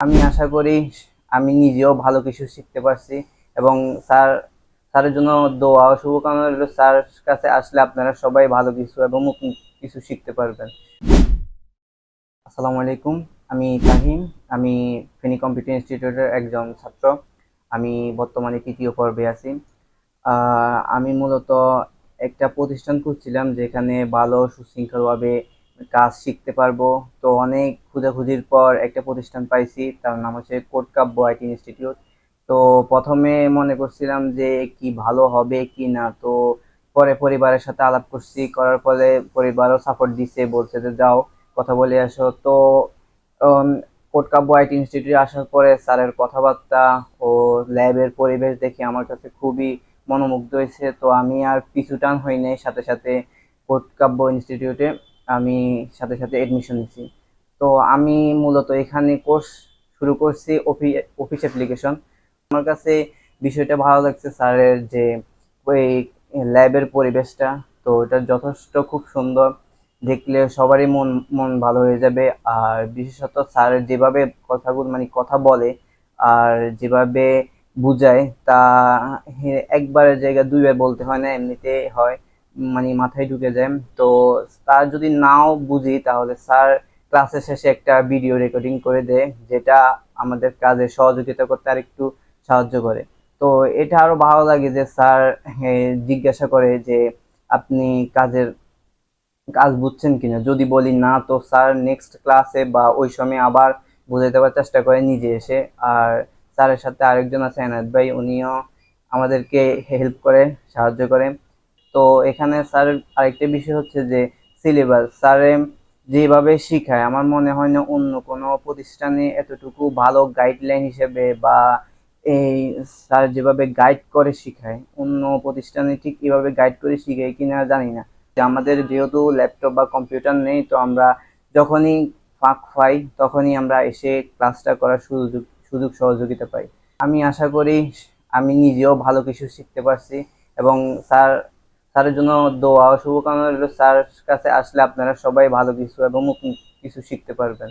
আমি আশা করি আমি নিজেও ভালো কিছু শিখতে পারছি এবং স্যার, স্যারের জন্য দোয়া ও শুভকামনা রইল। স্যার কাছে আসলে আপনারা সবাই ভালো কিছু এবং কিছু শিখতে পারবেন। আসসালামু আলাইকুম, আমি তাহিম। আমি ফেনী কম্পিউটার ইনস্টিটিউটের একজন ছাত্র। আমি বর্তমানে তৃতীয় পর্বে আছি। আমি মূলত একটা প্রতিষ্ঠান খুঁজছিলাম যেখানে ভালো সুশৃঙ্খলভাবে কাজ শিখতে পারব। তো অনেক খোঁজাখুঁজির পর একটা প্রতিষ্ঠান পাইছি, তার নাম হচ্ছে কোটকাব্য আইটি ইনস্টিটিউট। তো প্রথমে মনে করছিলাম যে কি ভালো হবে কি না, তো পরে পরিবারের সাথে আলাপ করছি, করার ফলে পরিবারও সাপোর্ট দিছে, বলছে যে যাও, কথা বলে আসো। তো কোটকাব্য আইটি ইনস্টিটিউটে আসার পরে স্যারের কথাবার্তা ও ল্যাবের পরিবেশ দেখে আমার কাছে খুবই মনোমুগ্ধ হয়েছে। তো আমি আর পিছু টান হই নাই, সাথে সাথে কোটকাব্য ইনস্টিটিউটে আমি সাথে সাথে এডমিশন নিছি। তো আমি মূলত এখানে কোর্স শুরু করছি অফিস অ্যাপ্লিকেশন আমার কাছে বিষয়টা ভালো লাগছে স্যারের যে ওই ল্যাবের পরিবেশটা, তো এটা যথেষ্ট খুব সুন্দর। দেখলে সবারই মন মন ভালো হয়ে যাবে। আর বিশেষত স্যার যেভাবে কথাগুলো মানে কথা বলে আর যেভাবে বুঝায়, তা একবারের জায়গায় দুইবার বলতে হয় না এমনিতে হয়। মানে মাথায় ঢুকে যায়। তো তার যদি নাও বুঝি, তাহলে স্যার ক্লাসের শেষে একটা ভিডিও রেকর্ডিং করে দেয়, যেটা আমাদের কাজে সহযোগিতা করতে আর একটু সাহায্য করে। তো এটা আরও ভালো লাগে যে স্যার জিজ্ঞাসা করে যে আপনি কাজের কাজ বুঝছেন কিনা। যদি বলি না, তো স্যার নেক্সট ক্লাসে বা ওই সময় আবার বুঝাতে দেওয়ার চেষ্টা করে নিজে এসে। আর স্যারের সাথে আরেকজন আছে, এনায়েত ভাই, উনিও আমাদেরকে হেল্প করে, সাহায্য করে। তো এখানে স্যার আরেকটা বিষয় হচ্ছে যে সিলেবাস স্যারে যেভাবে শিখায়, আমার মনে হয় না অন্য কোনো প্রতিষ্ঠানে এতটুকু ভালো গাইডলাইন হিসেবে বা এই স্যার যেভাবে গাইড করে শিখায়, অন্য প্রতিষ্ঠানে ঠিক এভাবে গাইড করে শিখায় কিনা জানি না। যে আমাদের যেহেতু ল্যাপটপ বা কম্পিউটার নেই, তো আমরা যখনই ফাঁক পাই, তখনই আমরা এসে ক্লাসটা করার সুযোগ সুযোগ সহযোগিতা পাই। আমি আশা করি আমি নিজেও ভালো কিছু শিখতে পারছি এবং স্যার স্যারের জন্য দোয়া শুভকামনা রইল। স্যার কাছে আসলে আপনারা সবাই ভালো কিছু এবং কিছু শিখতে পারবেন।